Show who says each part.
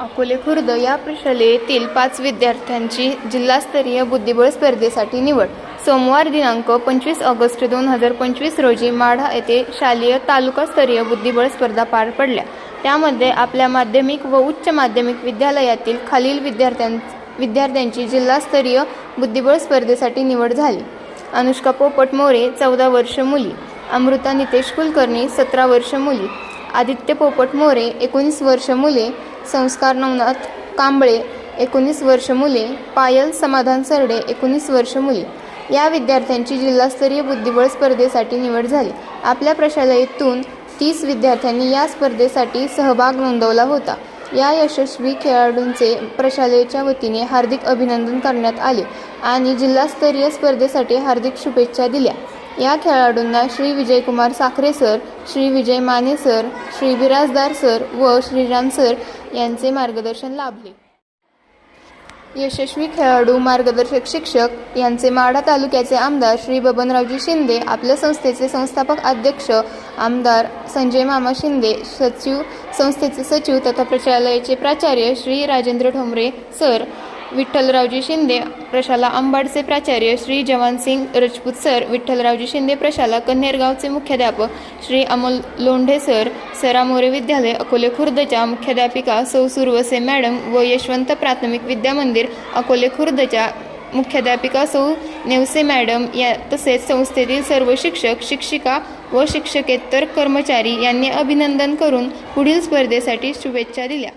Speaker 1: अकोले खुर्द या प्रशालेतील पाच विद्यार्थ्यांची जिल्हास्तरीय बुद्धिबळ स्पर्धेसाठी निवड. सोमवार दिनांक पंचवीस ऑगस्ट दोन हजार पंचवीस रोजी माढा येथे शालेय तालुकास्तरीय बुद्धिबळ स्पर्धा पार पडल्या. त्यामध्ये आपल्या माध्यमिक व उच्च माध्यमिक विद्यालयातील खालील विद्यार्थ्यां विद्यार्थ्यांची जिल्हास्तरीय बुद्धिबळ स्पर्धेसाठी निवड झाली. अनुष्का पोपट मोरे चौदा वर्ष मुली. अमृता नितेश कुलकर्णी सतरा वर्ष मुली. आदित्य पोपट मोरे एकोणीस वर्ष मुले संस्कार नवनाथ कांबळे एकोणीस वर्ष मुले पायल समाधान सरडे एकोणीस वर्ष मुले. या विद्यार्थ्यांची जिल्हास्तरीय बुद्धिबळ स्पर्धेसाठी निवड झाली. आपल्या प्रशालेतून तीस विद्यार्थ्यांनी या स्पर्धेसाठी सहभाग नोंदवला होता. या यशस्वी खेळाडूंचे प्रशालेच्या वतीने हार्दिक अभिनंदन करण्यात आले आणि जिल्हास्तरीय स्पर्धेसाठी हार्दिक शुभेच्छा दिल्या. या खेळाडूंना Shri Vijaykumar Sakhare sir Shri Vijay Mane sir Shri Birajdar sir व श्रीराम सर यांचे मार्गदर्शन लाभले. यशस्वी खेळाडू मार्गदर्शक शिक्षक यांचे माढा तालुक्याचे आमदार श्री बबनरावजी शिंदे आपल्या संस्थेचे संस्थापक अध्यक्ष आमदार संजय मामा शिंदे सचिव संस्थेचे सचिव तथा प्रचालयाचे प्राचार्य श्री राजेंद्र ठोंबरे सर विठ्ठलरावजी शिंदे प्रशाला अंबाडचे प्राचार्य श्री जवानसिंग रजपूत सर विठ्ठलरावजी शिंदे प्रशाला कन्हेरगावचे मुख्याध्यापक श्री अमोल लोंढे सर सरा मोरे विद्यालय अकोले खुर्दच्या मुख्याध्यापिका सौ सुरवसे मॅडम व यशवंत प्राथमिक विद्यामंदिर अकोले खुर्दच्या मुख्याध्यापिका सौ नेवसे मॅडम या तसेच संस्थेतील सर्व शिक्षक शिक्षिका व शिक्षकेतर कर्मचारी यांनी अभिनंदन करून पुढील स्पर्धेसाठी शुभेच्छा दिल्या.